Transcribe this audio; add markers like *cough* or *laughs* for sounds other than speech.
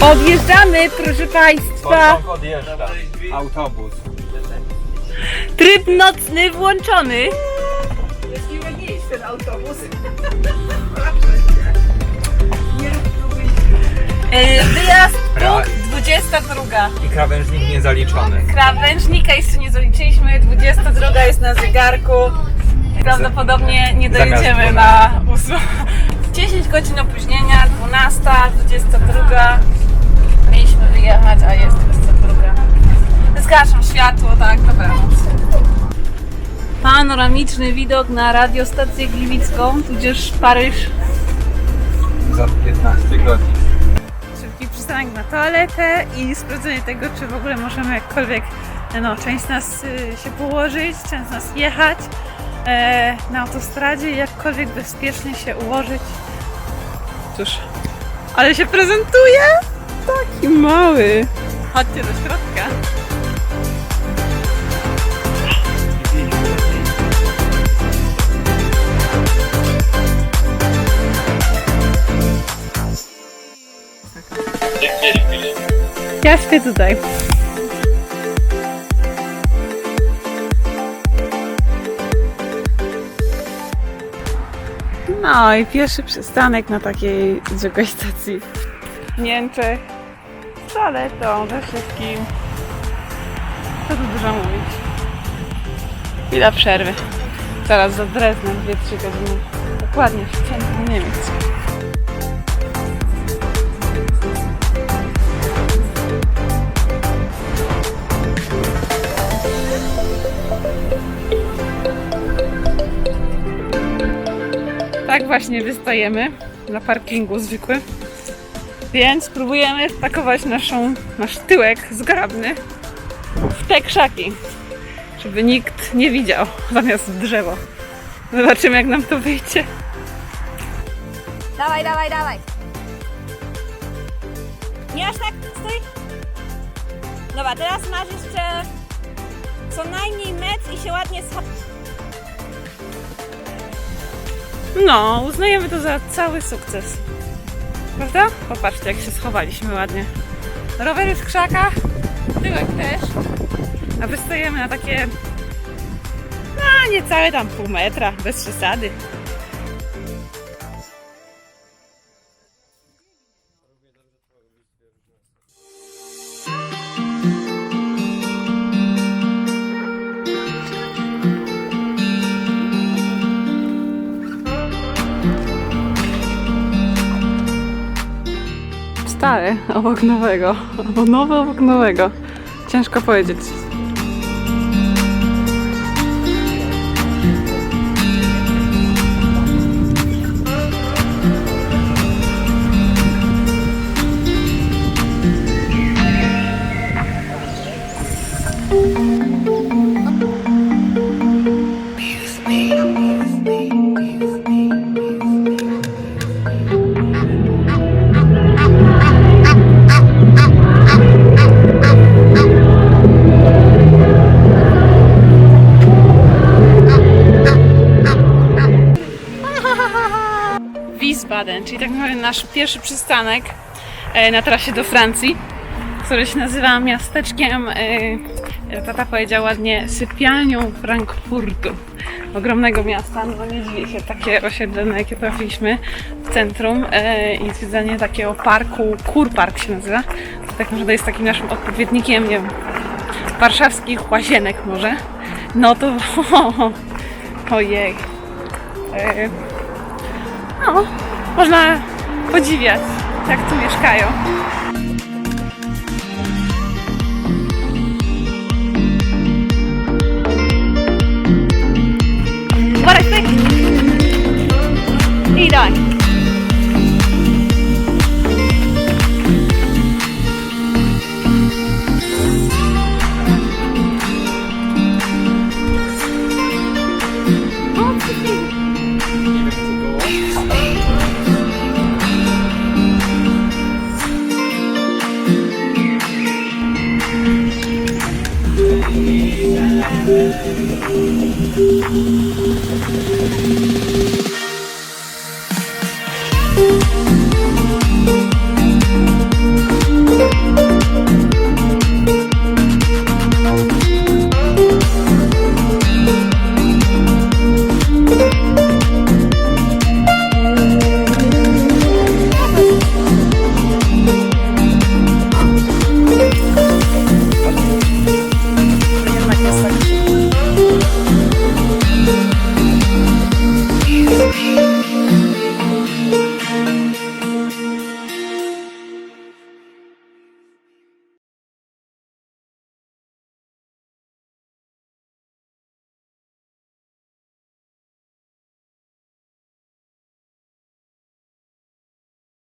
Odjeżdżamy, proszę Państwa. Pociąg odjeżdża. Autobus. Tryb nocny włączony. Jest miłe ten autobus. E, Wyjazd punkt 22. I krawężnik niezaliczony. Krawężnika jeszcze nie zaliczyliśmy, 22 jest na zegarku. Prawdopodobnie nie Zamiast dojedziemy na 8. 10 godzin opóźnienia, 12, 22. Mieliśmy wyjechać, a jest 22. Zgaszam światło, tak, dobranoc. Panoramiczny widok na radiostację Gliwicką, tudzież Paryż. Za 15 godzin. Szybki przystanek na toaletę i sprawdzenie tego, czy w ogóle możemy jakkolwiek, no, część z nas y, się położyć, część z nas jechać e, na autostradzie i jakkolwiek bezpiecznie się ułożyć. Cóż, ale się prezentuje! Mały! Chodźcie do środka. Ja śpię tutaj. No i pierwszy przystanek na takiej zwykłej stacji w Niemczech. Z toaletą, ze wszystkim. Co tu dużo mówić. Chwila przerwy. Teraz za Dreznem 2-3 godziny. Dokładnie w centrum Niemiec. Tak właśnie wystajemy na parkingu zwykłym. Więc próbujemy wpakować naszą, nasz tyłek zgrabny w te krzaki, żeby nikt nie widział zamiast drzewo. Zobaczymy jak nam to wyjdzie. Dawaj, dawaj, dawaj. Nie aż tak, stój. Dobra, teraz masz jeszcze co najmniej metr i się ładnie scha... No, uznajemy to za cały sukces. Prawda? Popatrzcie jak się schowaliśmy ładnie. Rowery w krzakach, tyłek też. A wystajemy na takie no niecałe tam pół metra, bez przesady. Stary obok nowego, albo nowy obok nowego. Ciężko powiedzieć. Wiesbaden, czyli tak naprawdę nasz pierwszy przystanek e, na trasie do Francji, który się nazywa miasteczkiem, e, tata powiedział ładnie, sypialnią Frankfurtu. Ogromnego miasta, no nie dziwię się, takie osiedle, na jakie trafiliśmy w centrum e, i zwiedzanie takiego parku, Kurpark się nazywa. To tak naprawdę jest takim naszym odpowiednikiem, nie wiem, warszawskich łazienek może. No to *laughs* ojej. No, można podziwiać, jak tu mieszkają.